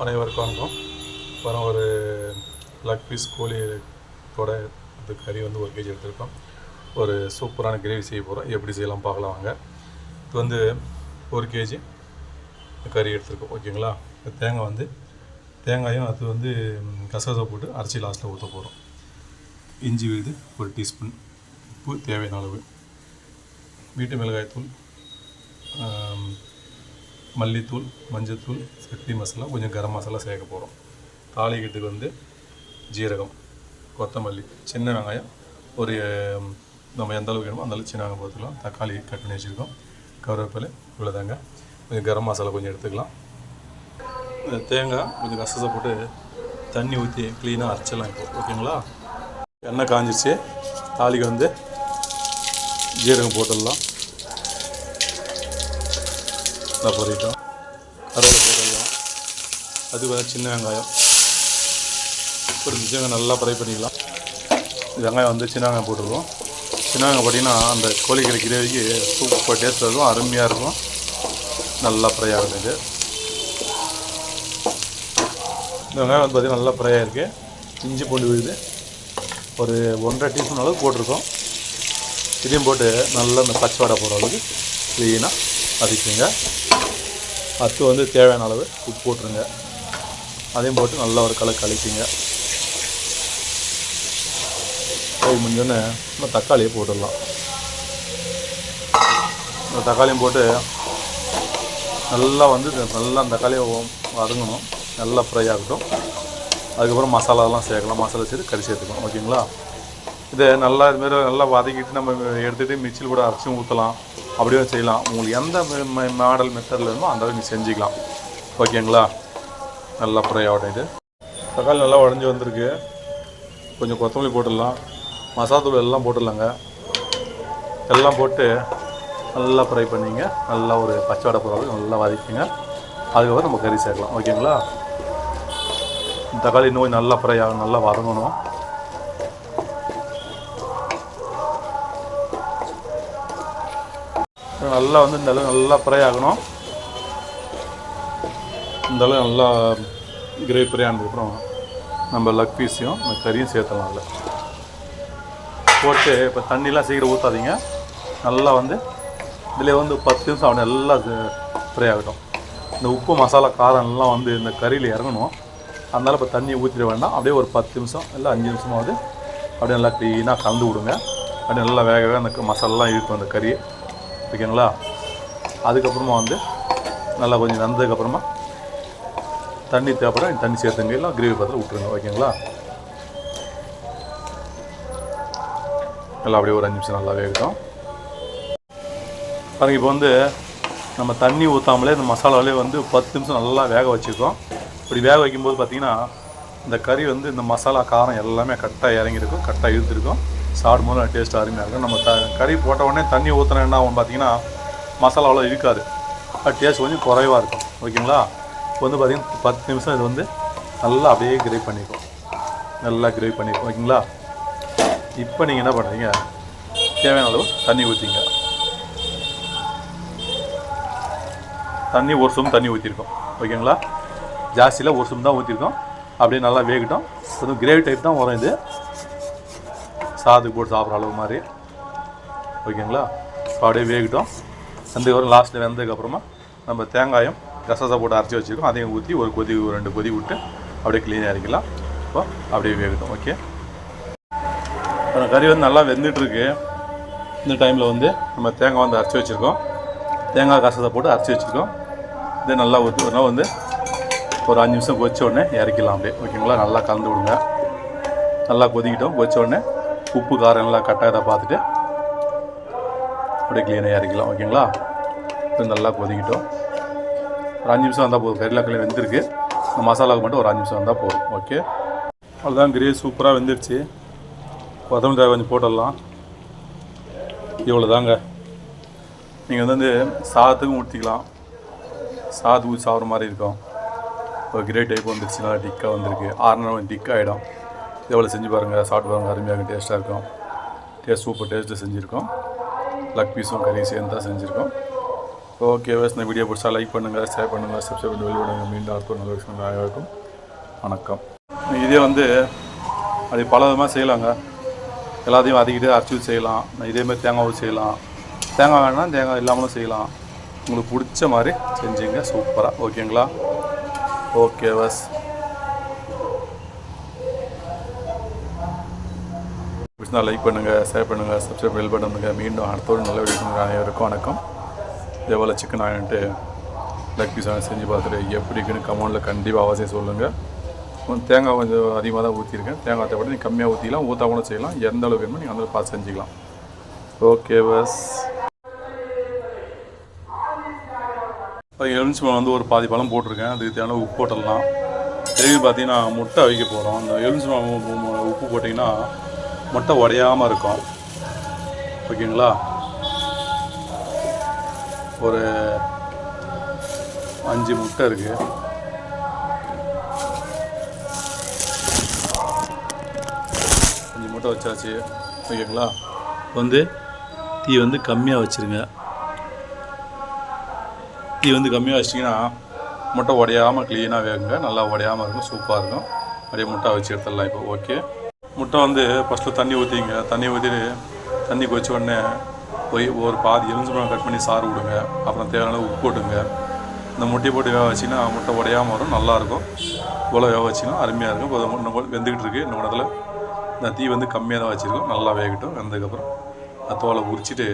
அனைவருக்கும் வணக்கம். அப்புறம் ஒரு லக் பீஸ் கோழியோட இது கறி வந்து ஒரு கேஜி எடுத்திருக்கோம். ஒரு சூப்பரான கிரேவி செய்ய போகிறோம் எப்படி செய்யலாம் பார்க்கலாம் வாங்க. இது வந்து ஒரு கேஜி கறி எடுத்துருக்கோம். ஓகேங்களா? தேங்காய் வந்து தேங்காயும் அது வந்து ம், கசகசா போட்டு அரைச்சி லாஸ்ட்டில் ஊற்ற போகிறோம் இஞ்சி விழுது ஒரு டீஸ்பூன் உப்பு தேவையான அளவு. வீட்டு மிளகாய்த்தூள் மல்லித்தூள் மஞ்சத்தூள் சக்தி மசாலா கொஞ்சம் கரம் மசாலா சேர்க்க போகிறோம் தாளிக்கிறதுக்கு வந்து ஜீரகம் கொத்தமல்லி சின்ன வெங்காயம் ஒரு நம்ம எந்த அளவுக்கு வேணுமோ அந்தளவுக்கு சின்ன வெங்காயம் போட்டுக்கலாம். தக்காளி கட் பண்ணி வச்சுருக்கோம். கருவேப்பிலை இவ்வளோதாங்க கொஞ்சம் கரம் மசாலா கொஞ்சம் எடுத்துக்கலாம். தேங்காய் கொஞ்சம் கசசை போட்டு தண்ணி ஊற்றி க்ளீனாக அரைச்சிடலாம் இப்போ. ஓகேங்களா? எண்ணெய் காஞ்சிச்சு தாளிக்கு வந்து ஜீரகம் போட்டுடலாம். நான் பொறிட்டோம் கருவேலை போட்டுடலாம் அது வந்து சின்ன வெங்காயம். ஒரு நல்லா ஃப்ரை பண்ணிக்கலாம். வெங்காயம் வந்து சின்ன வெங்காயம் போட்டுருவோம். சின்ன வெங்காயம் போட்டிங்கன்னா அந்த கோழிக்கறி கிரேவிக்கு சூப்பர் டேஸ்ட் இருக்கும் அருமையாக இருக்கும். நல்லா ஃப்ரை ஆகுது இது. இந்த வெங்காயம் வந்து பார்த்திங்கன்னா நல்லா ஃப்ரை ஆகிருக்கு இஞ்சி பூண்டு விழுது. ஒரு ஒன்றரை டீஸ்பூன் அளவுக்கு போட்டிருக்கோம். இதையும் போட்டு நல்லா இந்த பச்சை வடை போகிற அளவுக்கு க்ளீனாக வதக்கிங்க அடுத்து வந்து தேவையான அளவு உப்பு போட்டுருங்க. அதையும் போட்டு நல்லா ஒரு கலர் கலக்கிங்க. அது முடிஞ்சோடனே நம்ம தக்காளியை போட்டுடலாம். இந்த தக்காளியும் போட்டு நல்லா வந்து நல்லா அந்த தக்காளியை வதங்கணும். நல்லா ஃப்ரை ஆகட்டும். அதுக்கப்புறம் மசாலாலாம் சேர்க்கலாம். மசாலா சேர்த்து கறி சேர்த்துக்கணும் ஓகேங்களா? இதை நல்லா இதுமாரி நல்லா வதக்கிட்டு நம்ம எடுத்துகிட்டு மிக்சியில் கூட அரைச்சும் ஊற்றலாம் அப்படியே செய்யலாம். உங்களுக்கு எந்த மாடல் மெத்தடில் வேணுமோ அந்த அளவுக்கு நீங்கள் செஞ்சுக்கலாம். ஓகேங்களா நல்லா ஃப்ரை ஆகட்டும் இது தக்காளி நல்லா உடஞ்சி வந்திருக்கு. கொஞ்சம் கொத்தமல்லி போட்டுடலாம். மசாத்தூள் எல்லாம் போட்டுடலாங்க. எல்லாம் போட்டு நல்லா ஃப்ரை பண்ணிங்க. நல்லா ஒரு பச்சை வடை போகிற அளவுக்கு நல்லா வதக்கிங்க. அதுக்கப்புறம் நம்ம கறி சேர்க்கலாம். ஓகேங்களா தக்காளி இன்னும் நல்லா ஃப்ரை ஆகும் நல்லா வதங்கணும். நல்லா வந்து இந்த அளவு நல்லா ஃப்ரை ஆகணும். இந்த அளவு நல்லா கிரேவி ஃப்ரை ஆனதுக்கப்புறம் நம்ம லக் பீஸையும் இந்த கறியும் சேர்த்தலாம் அதில். போட்டு இப்போ தண்ணிலாம் சீக்கிரம் ஊற்றாதீங்க நல்லா வந்து இதில் வந்து பத்து நிமிஷம் அவனை நல்லா ஃப்ரை ஆகட்டும். இந்த உப்பு மசாலா காரம் எல்லாம் வந்து இந்த கறியில் இறங்கணும். அதனால் இப்போ தண்ணி ஊற்றிட வேண்டாம். அப்படியே ஒரு பத்து நிமிஷம் இல்லை அஞ்சு நிமிஷமாவது அப்படியே நல்லா க்ளீனாக கலந்து விடுங்க. அப்படியே நல்லா வேக வேக அந்த மசாலாலாம் இருக்கும் அந்த கறியை. ஓகேங்களா அதுக்கப்புறமா வந்து நல்லா கொஞ்சம் வெந்ததுக்கப்புறமா தண்ணி தேவைப்படும் தண்ணி சேர்த்துங்க இல்லை கிரேவி பாத்திரம் விட்டுருங்க ஓகேங்களா? நல்லா அப்படியே ஒரு அஞ்சு நிமிஷம் நல்லா வேகட்டும் பாருங்க இப்போ வந்து நம்ம தண்ணி ஊற்றாமலே இந்த மசாலாவிலே வந்து பத்து நிமிஷம் நல்லா வேக வச்சுருக்கோம். இப்படி வேக வைக்கும்போது பார்த்திங்கன்னா இந்த கறி வந்து இந்த மசாலா காரம் எல்லாமே கரெக்டாக இறங்கியிருக்கும் கரெக்டாக இழுத்துருக்கும். சாப்பிடும் போது டேஸ்ட் அருமையாக இருக்கும். நம்ம த கறி போட்ட உடனே தண்ணி ஊற்றினா என்ன ஆகும் பார்த்தீங்கன்னா மசாலா அவ்வளோ இருக்காது. அது டேஸ்ட் கொஞ்சம் குறைவாக இருக்கும். ஓகேங்களா இப்போ வந்து பார்த்திங்கன்னா பத்து நிமிஷம் இது வந்து நல்லா அப்படியே கிரேவ் பண்ணிக்கும். நல்லா கிரேவ் பண்ணிக்கும். ஓகேங்களா இப்போ நீங்கள் என்ன பண்ணுறீங்க தேவையான அளவு தண்ணி ஊற்றிங்க தண்ணி ஒரு சும் தண்ணி ஊற்றிருக்கோம் ஓகேங்களா ஜாஸ்தியில் ஒரு சும் தான் ஊற்றிருக்கோம் அப்படியே நல்லா வேகட்டும். கொஞ்சம் கிரேவி டைப் தான் வரும் இது. சாதத்துக்கு போட்டு சாப்பிட்ற அளவு மாதிரி. ஓகேங்களா? இப்போ அப்படியே வேகட்டும். அதுக்கப்புறம் லாஸ்ட்டில் வெந்ததுக்கப்புறமா நம்ம தேங்காயம் கசகசா போட்டு அரைச்சி வச்சுருக்கோம். அதையும் ஊற்றி ஒரு கொதி ஒரு ரெண்டு கொதி விட்டு அப்படியே க்ளீனாக இருக்கலாம் இப்போ அப்படியே வேகட்டும். ஓகே இப்போ கறி வந்து நல்லா வெந்துட்டுருக்கு. இந்த டைமில் வந்து நம்ம தேங்காய் வந்து அரைச்சி வச்சுருக்கோம். தேங்காய் கசத்தை போட்டு அரைச்சி வச்சுருக்கோம். இதே நல்லா ஊற்றி ஒரு நாள் வந்து ஒரு அஞ்சு நிமிஷம் கொதிச்ச உடனே இறக்கலாம் அப்படியே. ஓகேங்களா? நல்லா கலந்து விடுங்க. நல்லா கொதிக்கிட்டோம். கொதிச்ச உடனே உப்பு காரம் எல்லாம் இதை பார்த்துட்டு அப்படியே க்ளீனாக இறக்கலாம் ஓகேங்களா? இப்போ நல்லா கொதிக்கிட்டோம். ஒரு அஞ்சு நிமிஷம் வந்தால் போதும். கறிலாம் வெந்திருக்கு. இந்த மசாலாவுக்கு மட்டும் ஒரு அஞ்சு நிமிஷம் வந்தால் போதும். ஓகே? அவ்வளோதான் கிரேவி சூப்பராக வெந்துருச்சு. கொத்தமல்லி தேவை கொஞ்சம் போட்டுடலாம். இவ்வளோ தாங்க நீங்கள் வந்து சாதத்துக்கும் ஊற்றிக்கலாம் சாதம் ஊற்றி சாப்பிட்ற மாதிரி இருக்கும். ஒரு கிரே டைப் வந்துருச்சு நல்லா டிக்காக வந்திருக்கு. ஆறுனா கொஞ்சம் டிக் ஆகிடும் எவ்வளோ செஞ்சு பாருங்கள் சாப்பிட்டு பாருங்கள் அருமையாக டேஸ்ட்டாக இருக்கும். டேஸ்ட் சூப்பர் டேஸ்ட்டு செஞ்சுருக்கோம். லக் பீஸும் கறி சேர்ந்து தான் செஞ்சுருக்கோம். ஓகே வேஸ் இந்த வீடியோ பிடிச்சா லைக் பண்ணுங்கள் ஷேர் பண்ணுங்கள் சப்ஸ்கிரைப் பண்ணி வெளியிடுங்க மீண்டும் அடுத்த நல்ல விஷயம் இருக்கும் வணக்கம். இதே வந்து அது பல விதமாக செய்யலாங்க. எல்லாத்தையும் அதிகிட்டே அரைச்சி செய்யலாம். இதேமாதிரி தேங்காய் ஊற்றி செய்யலாம். தேங்காய் வேணால் தேங்காய் இல்லாமலும் செய்யலாம். உங்களுக்கு பிடிச்ச மாதிரி செஞ்சீங்க. சூப்பராக ஓகேங்களா ஓகே பஸ் பிடிச்சிருந்தால் லைக் பண்ணுங்கள் ஷேர் பண்ணுங்கள் சப்ஸ்கிரைப் பெல் பண்ணுங்கள் மீண்டும் அடுத்தோடு நல்ல வீடியோ அனைவருக்கும் வணக்கம். எவ்வளோ சிக்கன் ஆகிட்டு லெக் பீஸ் செஞ்சு பார்த்துட்டு எப்படி இருக்குன்னு கமெண்டில் கண்டிப்பாக அவசியம் சொல்லுங்கள் கொஞ்சம் தேங்காய் கொஞ்சம் அதிகமாக தான் ஊற்றிருக்கேன் தேங்காய் தேவைப்பட நீங்கள் கம்மியாக ஊற்றிக்கலாம் ஊற்றா கூட செய்யலாம். எந்த அளவுக்கு வேணுமோ நீங்கள் அந்த பார்த்து செஞ்சுக்கலாம். ஓகே பஸ் எலுமிச்சம்பழம் வந்து ஒரு பாதி பழம் போட்டிருக்கேன். அதுக்கு தேவையான உப்பு போட்டலாம் திரும்பி பார்த்தீங்கன்னா முட்டை அவிக்க போகிறோம் அந்த எலுமிச்சம்பழம் உப்பு போட்டிங்கன்னா முட்டை உடையாமல் இருக்கும். ஓகேங்களா? ஒரு அஞ்சு முட்டை இருக்குது அஞ்சு முட்டை வச்சாச்சு. ஓகேங்களா? வந்து தீ வந்து கம்மியாக வச்சுருங்க. தீ வந்து கம்மியாக வச்சிட்டிங்கன்னா முட்டை உடையாமல் க்ளீனாக வேகுங்க. நல்லா உடையாமல் இருக்கும் சூப்பராக இருக்கும். அப்படியே முட்டை வச்சு எடுத்துடலாம். இப்போ ஓகே முட்டை வந்து ஃபஸ்ட்டு தண்ணி ஊற்றிங்க தண்ணி ஊற்றிட்டு தண்ணி கொச்ச உடனே போய் ஒரு பாதி எலுமிச்சம்பழம் கட் பண்ணி சாறு விடுங்க அப்புறம் தேவையான உப்பு போட்டுங்க. இந்த முட்டையை போட்டு வேக வச்சிங்கன்னா முட்டை உடையாமல் வரும் நல்லாயிருக்கும் இவ்வளோ வேக வச்சிங்கன்னா அருமையாக இருக்கும். இப்போ இன்னும் வெந்துக்கிட்டு இருக்குது இன்னும் இடத்துல இந்த தீ வந்து கம்மியாக தான் வச்சுருக்கோம். நல்லா வேகட்டும். வெந்ததுக்கப்புறம் அந்த தோலை உரிச்சிட்டு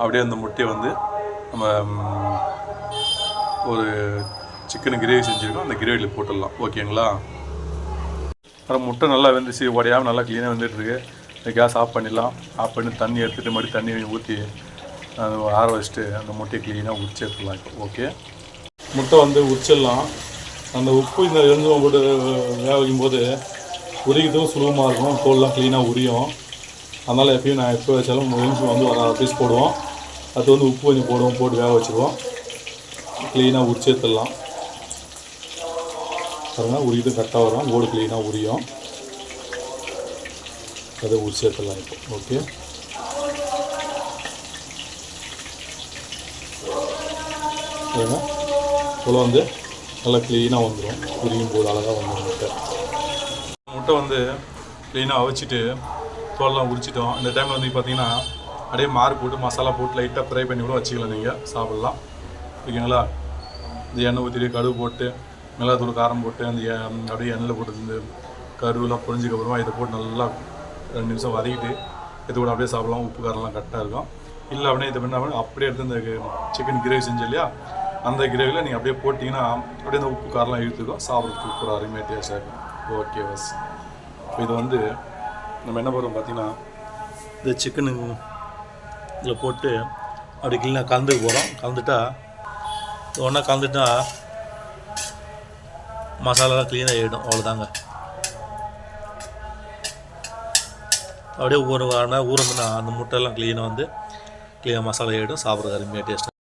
அப்படியே அந்த முட்டையை வந்து நம்ம ஒரு சிக்கன் கிரேவி செஞ்சுருக்கோம். அந்த கிரேவியில் போட்டுடலாம். ஓகேங்களா? அப்புறம் முட்டை நல்லா வெந்துச்சு உடையாமல் நல்லா க்ளீனாக வந்துட்டுருக்கு. இந்த கேஸ் ஆஃப் பண்ணிடலாம். ஆஃப் பண்ணி தண்ணி எடுத்துகிட்டு மறுபடியும் தண்ணி ஊற்றி அது ஆற வச்சுட்டு அந்த முட்டையை க்ளீனாக உரிச்சு எடுத்துடலாம் இப்போ. ஓகே முட்டை வந்து உரிச்சிடலாம். அந்த உப்பு இந்த எலுமிச்சம் போட்டு வேக வைக்கும்போது உரிக்கிறதுக்கும் சுலபமாக இருக்கும். தோல்லாம் க்ளீனாக உரியும். அதனால் எப்பயும் நான் எப்போ வச்சாலும் எலுமிச்சம் வந்து ஒரு அரை பீஸ் போடுவோம். அது வந்து உப்பு கொஞ்சம் போடுவோம் போட்டு வேக வச்சுருவோம். க்ளீனாக உரிச்சு எடுத்துடலாம். பாருங்க உரிக்கிட்டு கரெக்டாக வரும். ஓடு க்ளீனாக உரியும். அதை ஊர் சேர்த்துலாம் இப்போ. ஓகே பாருங்க இவ்வளோ வந்து நல்லா க்ளீனாக வந்துடும் உரியும் போது அழகாக வந்துடும் முட்டை. முட்டை வந்து க்ளீனாக அவிச்சிட்டு தோலெலாம் உரிச்சிட்டோம். இந்த டைமில் வந்து பார்த்தீங்கன்னா அப்படியே மாறு போட்டு மசாலா போட்டு லைட்டாக ஃப்ரை பண்ணி கூட வச்சுக்கலாம் நீங்கள் சாப்பிட்லாம். ஓகேங்களா? இந்த எண்ணெய் ஊற்றிட்டு கடுகு போட்டு மிளகாத்தூள் காரம் போட்டு அந்த அப்படியே எண்ணெயில் போட்டு இந்த கருவெலாம் பொரிஞ்சதுக்கப்புறமா இதை போட்டு நல்லா ரெண்டு நிமிஷம் வதக்கிட்டு இது கூட அப்படியே சாப்பிடலாம். உப்பு காரம்லாம் கரெக்டாக இருக்கும். இல்லை அப்படியே இது பண்ண அப்படியே எடுத்து இந்த சிக்கன் கிரேவி செஞ்சு இல்லையா? அந்த கிரேவியில் நீங்கள் அப்படியே போட்டிங்கன்னா அப்படியே இந்த உப்பு காரம்லாம் இழுத்துக்கும். சாப்பிட்றதுக்கு ஒரு அருமையாக டேஸ்ட்டாக இருக்கும். ஓகே பஸ் இப்போ இது வந்து நம்ம என்ன பண்ணுறோம் பார்த்தீங்கன்னா இந்த சிக்கனு இதில் போட்டு அப்படி கிளீனாக கலந்துக்க போகிறோம் கலந்துட்டா ஒன்றா கலந்துட்டா மசாலாலாம் க்ளீன் ஆகிடும் அவ்வளோதாங்க அப்படியே ஊற ஊறந்துன்னா அந்த முட்டையெல்லாம் க்ளீனாக வந்து க்ளீனாக மசாலா ஆகிடும் சாப்பிட்றது அருமையாக டேஸ்ட்டாக